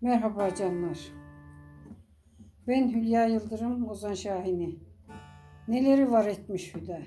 Merhaba canlar. Ben Hülya Yıldırım, Ozan Şahin'i. Neleri var etmiş Hüda?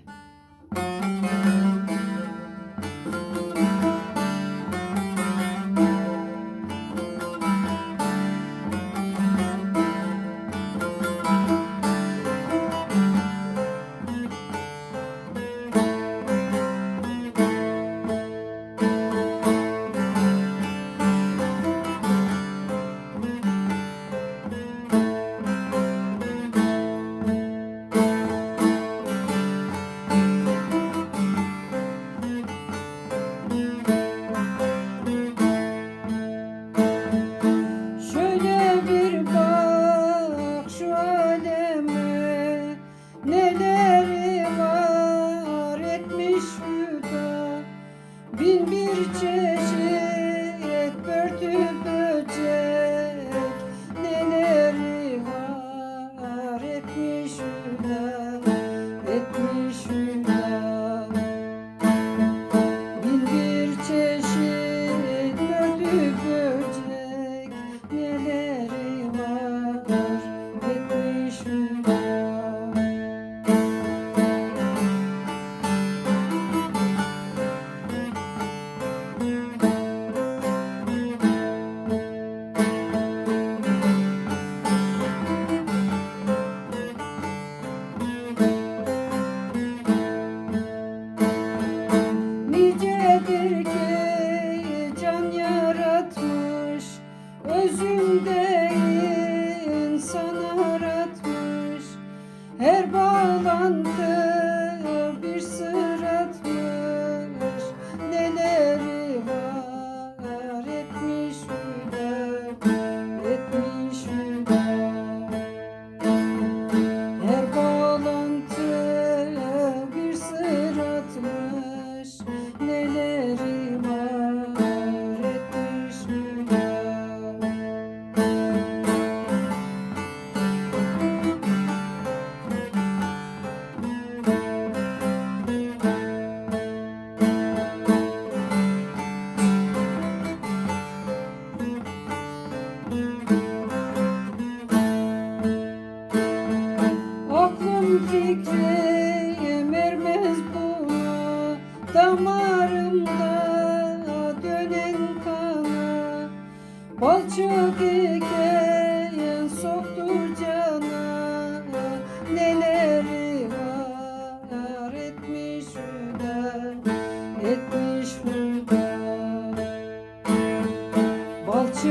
bir çeşit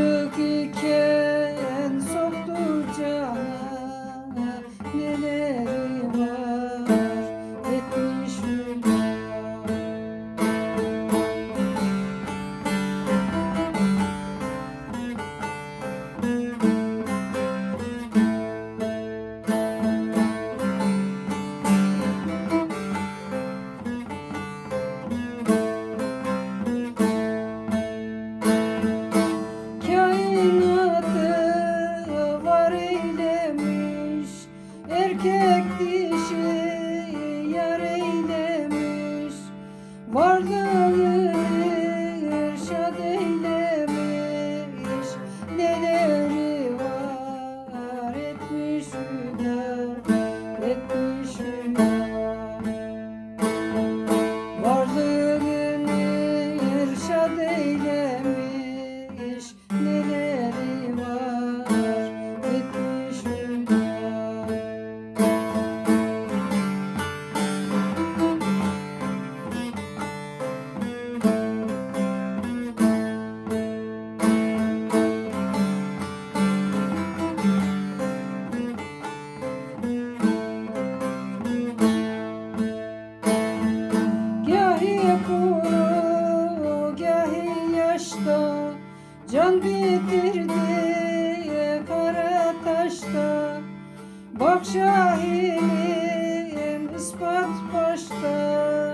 took it. Morgan. İbrahim ispat başta.